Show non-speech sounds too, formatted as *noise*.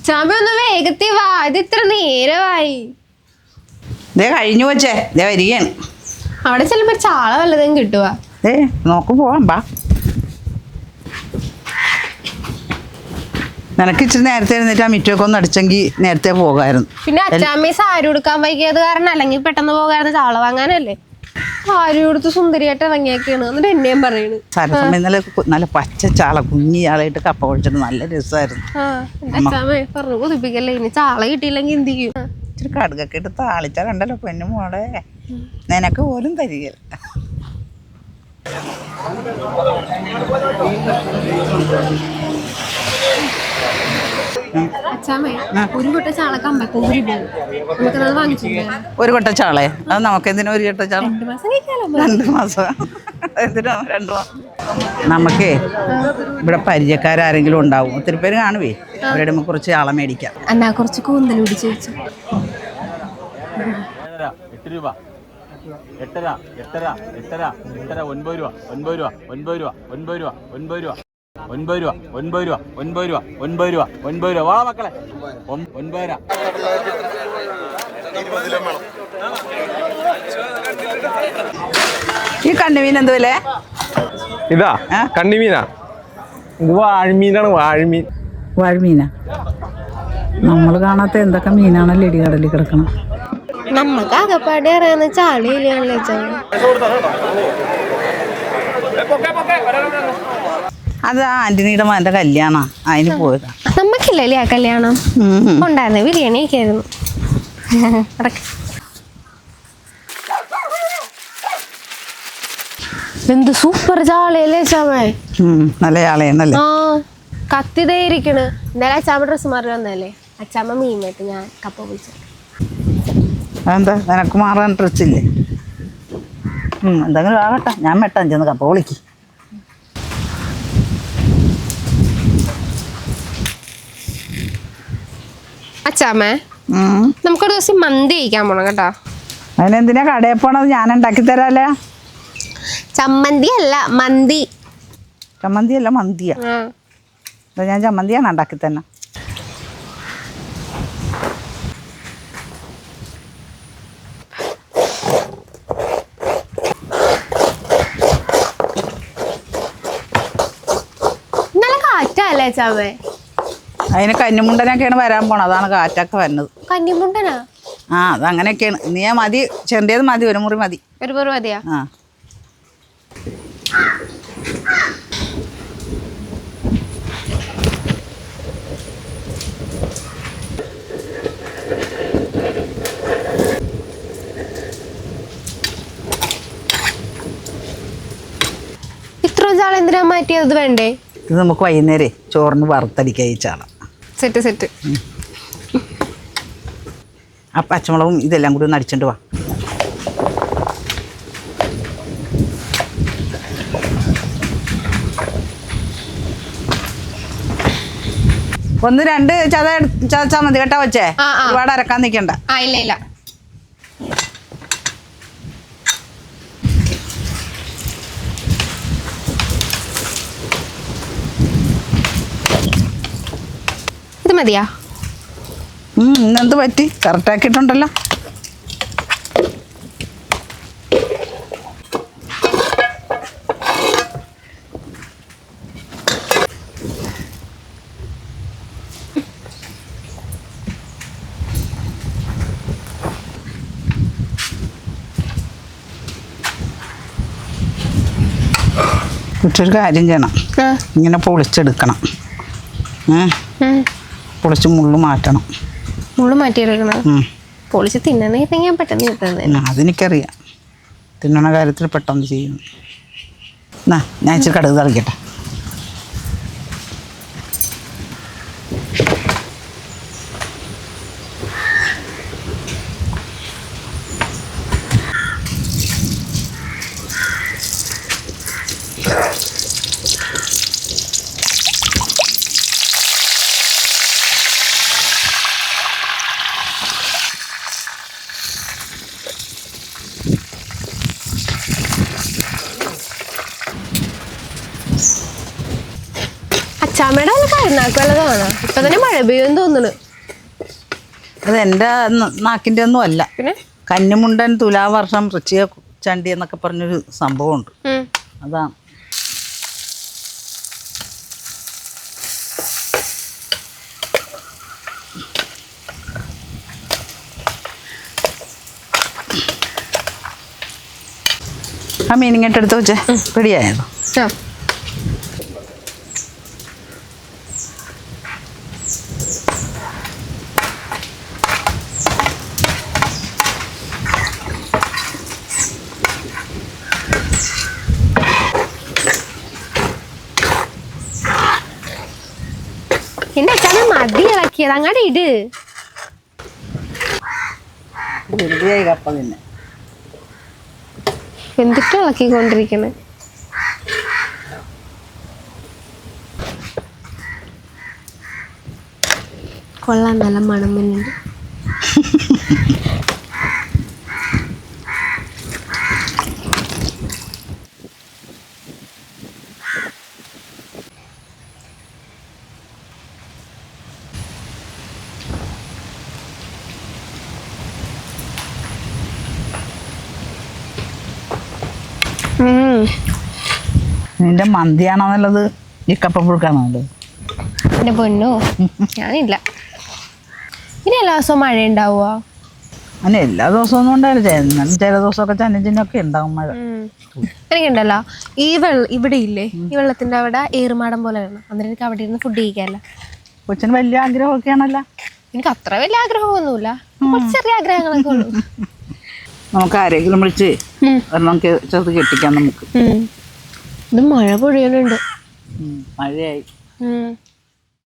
അച്ചാമ്മ ഒന്ന് വേഗത്തിൽ വാ. ഇത് ഇത്ര നേരമായി. ദേ കഴിഞ്ഞു വച്ചേ ദേ വരികയാണ്. അവിടെ ചെല്ലുമ്പോ ചാള വല്ലതും കിട്ടുവാ. ദേ നോക്ക് പോവാം ബാ നിനക്ക് ഇച്ചിരി നേരത്തെ എഴുന്നേറ്റ് ആ മിറ്റൊക്കെ ഒന്ന് അടിച്ചെങ്കിൽ നേരത്തെ പോകായിരുന്നു. പിന്നെ അച്ചാമ്മ സാരി ഉടുക്കാൻ വൈകിയത് കാരണം അല്ലെങ്കിൽ പെട്ടെന്ന് പോകായിരുന്നു ചാള വാങ്ങാനല്ലേ? സാരി ഉടുത്ത് സുന്ദരിയായിട്ട് ഇറങ്ങിയൊക്കെയാണ് എന്നിട്ട് എന്നെയും പറയണ്. സരസമ്മ ഇന്നലെ നല്ല പച്ച ചാള കുഞ്ഞി ചാളയിട്ട് കപ്പ ഒഴിച്ചിട്ട് നല്ല രസമായിരുന്നു ആ എന്റെ പറഞ്ഞു കൊതിപ്പിക്കല്ലേ ഇനി ചാള കിട്ടിയില്ലെങ്കിൽ എന്ത് ചെയ്യും? ഇച്ചിരി കടുകൊക്കെ ഇട്ട് താളിച്ചാൽ കണ്ടല്ലോ പെണ്ണു മോളെ. നിനക്ക് പോലും തരികയില്ല Thank ഒരു ഒരു കൊട്ട ചാളെ? അത് നമുക്ക് എന്തിനാ ഒരു കൊട്ട ചാള? രണ്ടു മാസം രണ്ട് മാസം. എന്തിനാ രണ്ട് മാസം? നമുക്കേ ഇവിടെ പരിചയക്കാരെങ്കിലും ഉണ്ടാവും. ഒത്തിരി പേര് കാണുവേ. അവരുടെ നമുക്ക് കുറച്ച് ആളെ മേടിക്കാം. എന്നാ കുറച്ച് കൂന്തൽ പിടിച്ച് വെച്ചു. ഏഴര എട്ട് രൂപ. എട്ടര എട്ടര എട്ടര എട്ടര ഒൻപത് രൂപ ഒൻപത് രൂപ ഒൻപത് രൂപ ഒൻപത് രൂപ ഒൻപത് രൂപ. ഒൻപത് രൂപ ഒൻപത് രൂപ ഒൻപത് രൂപ ഒൻപത് രൂപ ഒൻപത് രൂപ. വാ മക്കളെ. ഒൻപത് രൂപ. ഈ കണ്ണുമീൻ എന്തുവല്ലേ ഇതാ കണ്ണിമീനാ. ഇത് വാഴമീനാണ് വാഴമീൻ. വാഴമീനാ? നമ്മൾ കാണാത്ത എന്തൊക്കെ മീനാണല്ലോ ഇടികടലിൽ കിടക്കണം? നമുക്ക് അകപ്പാടെ അറിയാവുന്ന ചാളിയില്ലാണല്ലോ അച്ചാമ്മ അത് ആ ആന്റണിയുടെ മകന്റെ കല്യാണം. അതിന് പോയതാ. നമുക്കില്ലല്ലേ ആ കല്യാണം. ഉണ്ടായിരുന്നു. ബിരിയാണി ഒക്കെ ആയിരുന്നു എന്ത് സൂപ്പർ ചാളയല്ലേ ചാമേ? നല്ല ചാളയാണല്ലേ ആ കത്തിതേ ഇരിക്കണ്. ഇന്നലെ അച്ചാമ്മ ഡ്രസ്സ് മാറി വന്നല്ലേ അച്ചാമ്മ മീൻ വെട്ട് ഞാൻ കപ്പ പൊളിച്ചു. അതെന്താ? നിനക്ക് മാറാൻ ഡ്രസ്സില്ലേ എന്തെങ്കിലും ആകട്ടെ. ഞാൻ വെട്ടാൻ ചെന്ന് കപ്പ വിളിക്ക് അച്ചാമ്മേ ഉം. നമുക്കൊരു ദിവസം മന്തി കഴിക്കാൻ പോണം കേട്ടോ. അതിനെന്തിനാ കടയിൽ പോണത്? ഞാൻ ഉണ്ടാക്കി തരാല്ലേ? ചമ്മന്തി അല്ല മന്തി ചമ്മന്തി അല്ല മന്തിയാ ഞാൻ ചമ്മന്തിയാണ് ഉണ്ടാക്കി തന്നെ. ചാവേ കാറ്റല്ലേ അച്ചാമ്മേ അതിന് കന്നിമുണ്ടനൊക്കെയാണ് വരാൻ പോണത്. അതാണ് കാറ്റൊക്കെ വരുന്നത്. കന്നിമുണ്ടനാ? ആ അത് അങ്ങനെയൊക്കെയാണ് നീ മതി ചെറിയത് മതി ഒരു മുറി മതി. ഒരു മുറി മതിയാ? ആ. ഇത്ര ചാളെന്തിനാ മാറ്റിയത് വേണ്ടേ? ഇത് നമുക്ക് വൈകുന്നേരേ ചോറിന് ചാള. Set set. ആ പച്ചമുളകും ഇതെല്ലാം കൂടി ഒന്ന് അടിച്ചിട്ട് വാ. ഒന്ന് രണ്ട് ചത ചതച്ചാ മതി കേട്ടോ വെച്ചേ. ഒരുപാട് അരക്കാൻ നിൽക്കണ്ട ആ ഇല്ല ഇല്ല. മതിയാ? ഇന്നെന്ത് പറ്റി? കറക്റ്റാക്കിയിട്ടുണ്ടല്ലോ ഇട്ടൊരു കാര്യം ചെയ്യണം. ഇങ്ങനെ പൊളിച്ചെടുക്കണം. ഏ. പൊളിച്ച് മുള്ളു മാറ്റണം. മുള്ളു മാറ്റിയെടുക്കണം. പൊളിച്ച് തിന്നണമെങ്കിൽ പെട്ടെന്ന് കിട്ടുന്നത് അതെനിക്കറിയാം. തിന്നണ കാര്യത്തിൽ പെട്ടെന്ന് ചെയ്യും. എന്നാ ഞാൻ ഇച്ചിരി കടുക് തളിക്കട്ടെ. അച്ചാമ്മയുടെ വല്ല കരുനാക്ക് വല്ലതാണോ ഇപ്പൊ തന്നെ മഴ പെയ്യുമെന്ന് തോന്നുന്നു. അത് എന്റെ നാക്കിന്റെ ഒന്നും അല്ല. പിന്നെ? കന്നിമുണ്ടൻ തുലാവർഷം വൃശ്ചിക ചണ്ടി എന്നൊക്കെ പറഞ്ഞൊരു സംഭവമുണ്ട്. ഉം. അതാണ്. ആ മീനിങ്ങോട്ട് എടുത്ത് വെച്ചേ പിടിയായത് ആ. എന്റെ അച്ഛനെ മതി ഇളക്കിയത് അങ്ങോട്ട് ഇട് എന്തിട്ട് ഇളക്കിക്കൊണ്ടിരിക്കണേ? കൊള്ളാൻ നല്ല മണം വരുന്നുണ്ട് *laughs* നിന്റെ മന്തിയാണോ നല്ലത് ഈ കപ്പ പുഴുക്കാണോ നല്ലത് എന്റെ പൊന്നോ ഞാനില്ല. ഇനി എല്ലാ ദിവസവും മഴ ഉണ്ടാവുക അങ്ങനെ എല്ലാ ദിവസവും ഒന്നും ഉണ്ടാവില്ല. എന്നാലും ചില ദിവസമൊക്കെ ചനച്ചിനൊക്കെ ഉണ്ടാവും മഴ. എനിക്കുണ്ടല്ലോ ഈ വെള്ളം ഇവിടെ ഇല്ലേ? ഈ വെള്ളത്തിന്റെ അവിടെ ഏറുമാടം പോലെ വേണം. അന്നേരം എനിക്ക് അവിടെ ഇരുന്ന് ഫുഡ് കഴിക്കാല്ല. കൊച്ചിന് വലിയ ആഗ്രഹമൊക്കെയാണല്ലോ. എനിക്ക് അത്ര വലിയ ആഗ്രഹമൊന്നുമില്ല. കുറച്ച് ചെറിയ ആഗ്രഹങ്ങളൊക്കെ ഉള്ളൂ. *laughs* നമുക്ക് ആരെങ്കിലും വിളിച്ച് നമുക്ക് ഒരെണ്ണം ചെറുത് കെട്ടിക്കാം നമുക്ക്. ഇത് മഴ പൊഴിയുന്നുണ്ട്. മഴയായി.